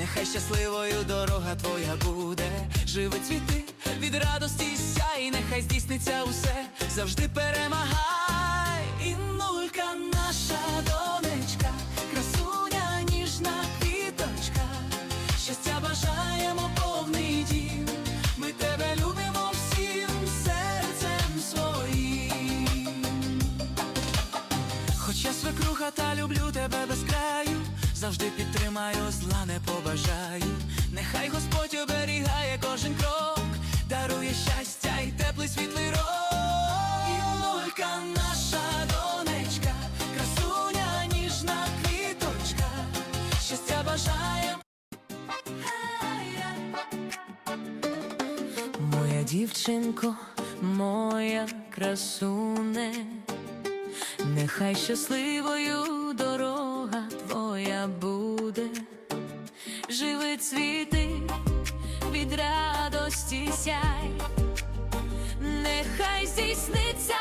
Нехай щасливою дорога твоя буде, живи цвіти від радості сяй, нехай здійсниться усе, завжди перемагай. І нулька наша донечка, красуня, ніжна квіточка, щастя бажаємо повний дім. Ми тебе любимо всім серцем своїм. Хоч я свекруха та люблю тебе без краю, завжди підтримаю, зла не побажаю. Нехай Господь оберігає кожен крок, дарує щастя і теплий світлий рок. І нулька наша донечка, красуня, ніжна квіточка, щастя бажає. Моя дівчинко, моя красуне. Нехай щасливою живи цвіти від радості сяй, нехай здійсниться